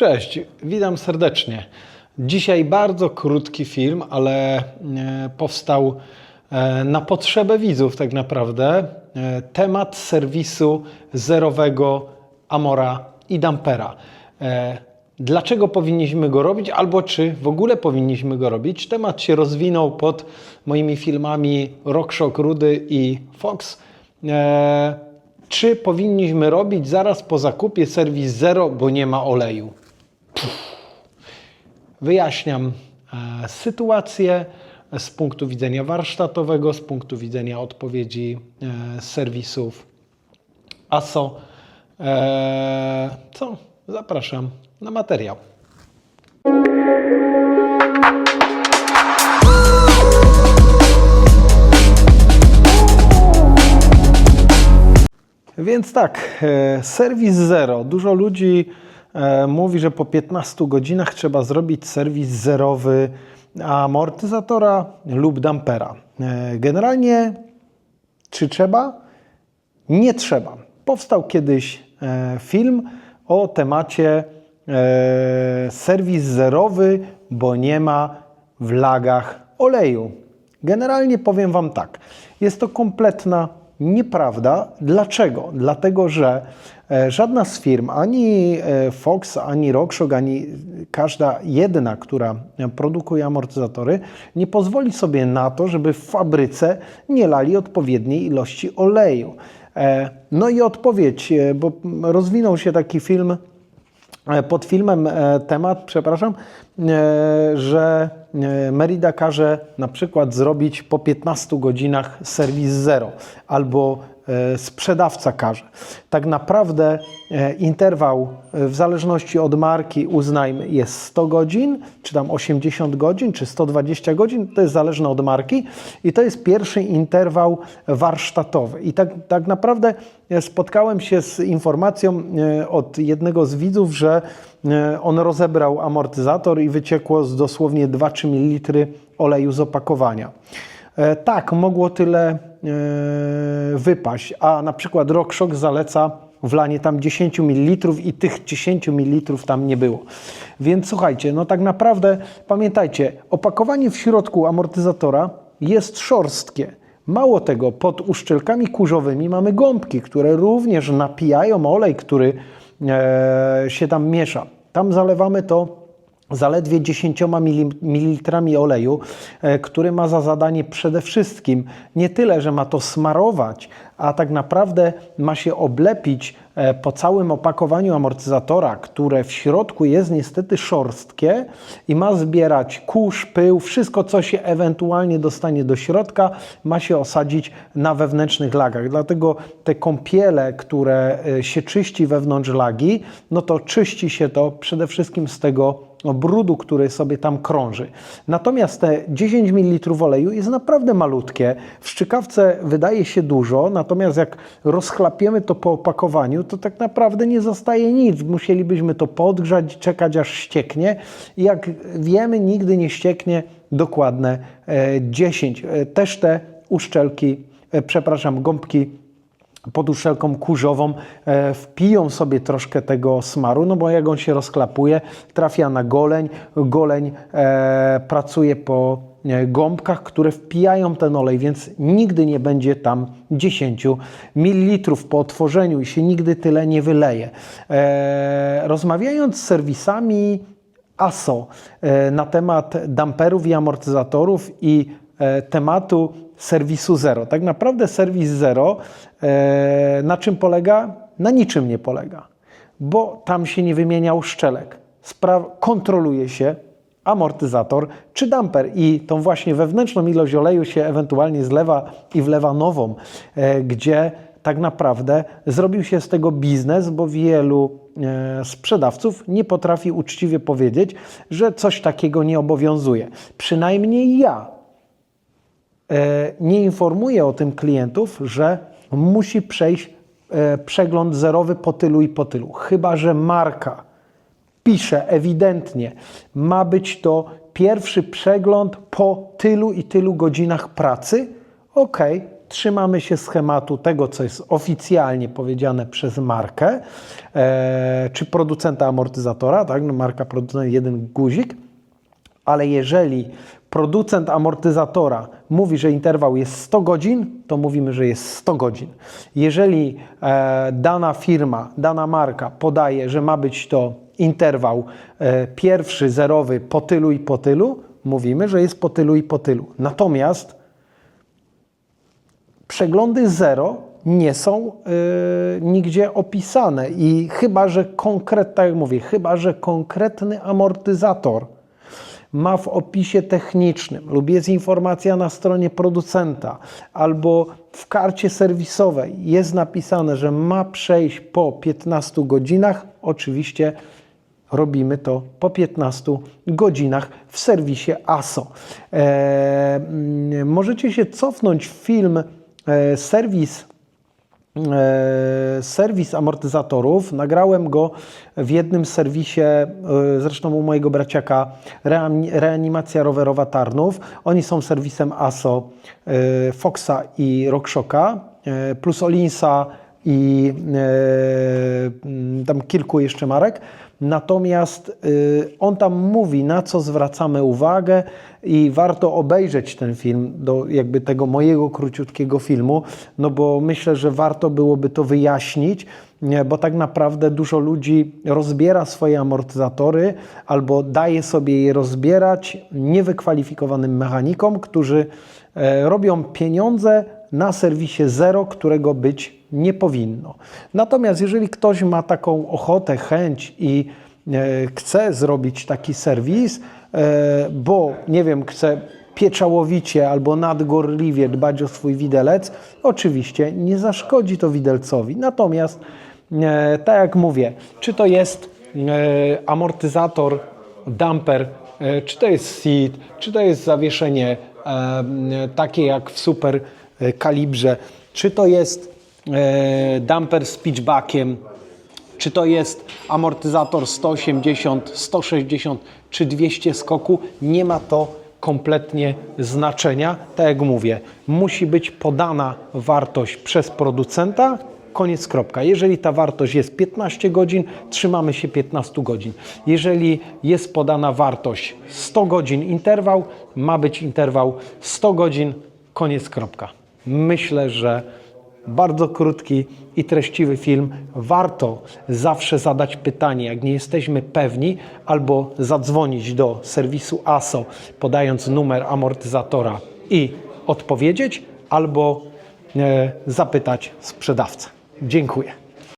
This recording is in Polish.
Cześć, witam serdecznie. Dzisiaj bardzo krótki film, ale e, powstał e, na potrzebę widzów tak naprawdę. E, Temat serwisu zerowego Amora i Dampera. Dlaczego powinniśmy go robić, albo czy w ogóle powinniśmy go robić? Temat się rozwinął pod moimi filmami RockShock Rudy i Fox. Czy powinniśmy robić zaraz po zakupie serwis zero, bo nie ma oleju? Wyjaśniam e, sytuację z punktu widzenia warsztatowego, z punktu widzenia odpowiedzi e, serwisów ASO. E, co? Zapraszam na materiał. Więc tak, serwis zero. Dużo ludzi mówi, że po 15 godzinach trzeba zrobić serwis zerowy amortyzatora lub dampera. E, Generalnie czy trzeba? Nie trzeba. Powstał kiedyś e, film o temacie e, serwis zerowy, bo nie ma w lagach oleju. Generalnie powiem Wam tak, jest to kompletna nieprawda. Dlaczego? Dlatego, że e, żadna z firm, ani e, Fox, ani RockShox, ani każda jedna, która produkuje amortyzatory, nie pozwoli sobie na to, żeby w fabryce nie lali odpowiedniej ilości oleju. E, No i odpowiedź, bo rozwinął się taki film pod filmem e, temat, przepraszam, e, że e, Merida każe na przykład zrobić po 15 godzinach serwis zero albo e, sprzedawca każe. Tak naprawdę e, interwał e, w zależności od marki uznajmy jest 100 godzin, czy tam 80 godzin, czy 120 godzin, to jest zależne od marki i to jest pierwszy interwał warsztatowy. I tak, tak naprawdę e, spotkałem się z informacją e, od jednego z widzów, że e, on rozebrał amortyzator i wyciekło z dosłownie 2-3 ml oleju z opakowania. E, Tak, mogło tyle e, wypaść, a na przykład RockShox zaleca wlanie tam 10 ml i tych 10 ml tam nie było. Więc słuchajcie, no tak naprawdę pamiętajcie, opakowanie w środku amortyzatora jest szorstkie. Mało tego, pod uszczelkami kurzowymi mamy gąbki, które również napijają olej, który e, się tam miesza. Tam zalewamy to zaledwie 10 ml oleju, e, który ma za zadanie przede wszystkim nie tyle, że ma to smarować, a tak naprawdę ma się oblepić e, po całym opakowaniu amortyzatora, które w środku jest niestety szorstkie i ma zbierać kurz, pył, wszystko co się ewentualnie dostanie do środka, ma się osadzić na wewnętrznych lagach. Dlatego te kąpiele, które e, się czyści wewnątrz lagi, no to czyści się to przede wszystkim z tego brudu, który sobie tam krąży. Natomiast te 10 ml oleju jest naprawdę malutkie. W szczykawce wydaje się dużo, natomiast jak rozchlapiemy to po opakowaniu, to tak naprawdę nie zostaje nic. Musielibyśmy to podgrzać, czekać aż ścieknie. I jak wiemy, nigdy nie ścieknie dokładne e, 10. E, Też te uszczelki, e, przepraszam, gąbki pod uszczelką kurzową e, wpiją sobie troszkę tego smaru, no bo jak on się rozklapuje, trafia na goleń, goleń e, pracuje po e, gąbkach, które wpijają ten olej, więc nigdy nie będzie tam 10 ml po otworzeniu i się nigdy tyle nie wyleje. E, rozmawiając z serwisami ASO e, na temat damperów i amortyzatorów i tematu serwisu zero. Tak naprawdę serwis zero e, na czym polega? Na niczym nie polega, bo tam się nie wymienia uszczelek. Spra- kontroluje się amortyzator czy damper i tą właśnie wewnętrzną ilość oleju się ewentualnie zlewa i wlewa nową, e, gdzie tak naprawdę zrobił się z tego biznes, bo wielu e, sprzedawców nie potrafi uczciwie powiedzieć, że coś takiego nie obowiązuje. Przynajmniej ja e, nie informuję o tym klientów, że musi przejść e, przegląd zerowy po tylu i po tylu. Chyba, że marka pisze ewidentnie, ma być to pierwszy przegląd po tylu i tylu godzinach pracy, ok, trzymamy się schematu tego, co jest oficjalnie powiedziane przez markę, e, czy producenta amortyzatora, tak? No marka producenta jeden guzik, ale jeżeli producent amortyzatora mówi, że interwał jest 100 godzin, to mówimy, że jest 100 godzin. Jeżeli e, dana firma, dana marka podaje, że ma być to interwał e, pierwszy, zerowy po tylu i po tylu, mówimy, że jest po tylu i po tylu. Natomiast przeglądy zero nie są y, nigdzie opisane i chyba, że konkret, tak jak mówię, chyba, że konkretny amortyzator ma w opisie technicznym. Lub jest informacja na stronie producenta albo w karcie serwisowej. Jest napisane, że ma przejść po 15 godzinach, oczywiście robimy to po 15 godzinach w serwisie ASO. E, mm, możecie się cofnąć w film e, serwis serwis amortyzatorów. Nagrałem go w jednym serwisie, e, zresztą u mojego braciaka, Reani- Reanimacja Rowerowa Tarnów. Oni są serwisem ASO, e, Foxa i RockShocka, e, plus Olinsa i e, tam kilku jeszcze marek. Natomiast y, on tam mówi, na co zwracamy uwagę i warto obejrzeć ten film, do jakby tego mojego króciutkiego filmu, no bo myślę, że warto byłoby to wyjaśnić, bo tak naprawdę dużo ludzi rozbiera swoje amortyzatory albo daje sobie je rozbierać niewykwalifikowanym mechanikom, którzy e, robią pieniądze na serwisie zero, którego być nie powinno. Natomiast jeżeli ktoś ma taką ochotę, chęć i e, chce zrobić taki serwis, e, bo nie wiem, chce pieczołowicie albo nadgorliwie dbać o swój widelec, oczywiście nie zaszkodzi to widelcowi. Natomiast, e, tak jak mówię, czy to jest amortyzator, damper, czy to jest seat, czy to jest zawieszenie takie jak w super kalibrze, czy to jest e, damper z pitchbackiem, czy to jest amortyzator 180, 160 czy 200 skoku, nie ma to kompletnie znaczenia. Tak jak mówię, musi być podana wartość przez producenta, koniec kropka. Jeżeli ta wartość jest 15 godzin, trzymamy się 15 godzin. Jeżeli jest podana wartość 100 godzin interwał, ma być interwał 100 godzin, koniec kropka. Myślę, że bardzo krótki i treściwy film. Warto zawsze zadać pytanie, jak nie jesteśmy pewni, albo zadzwonić do serwisu ASO, podając numer amortyzatora i odpowiedzieć, albo e, zapytać sprzedawcę. Dziękuję.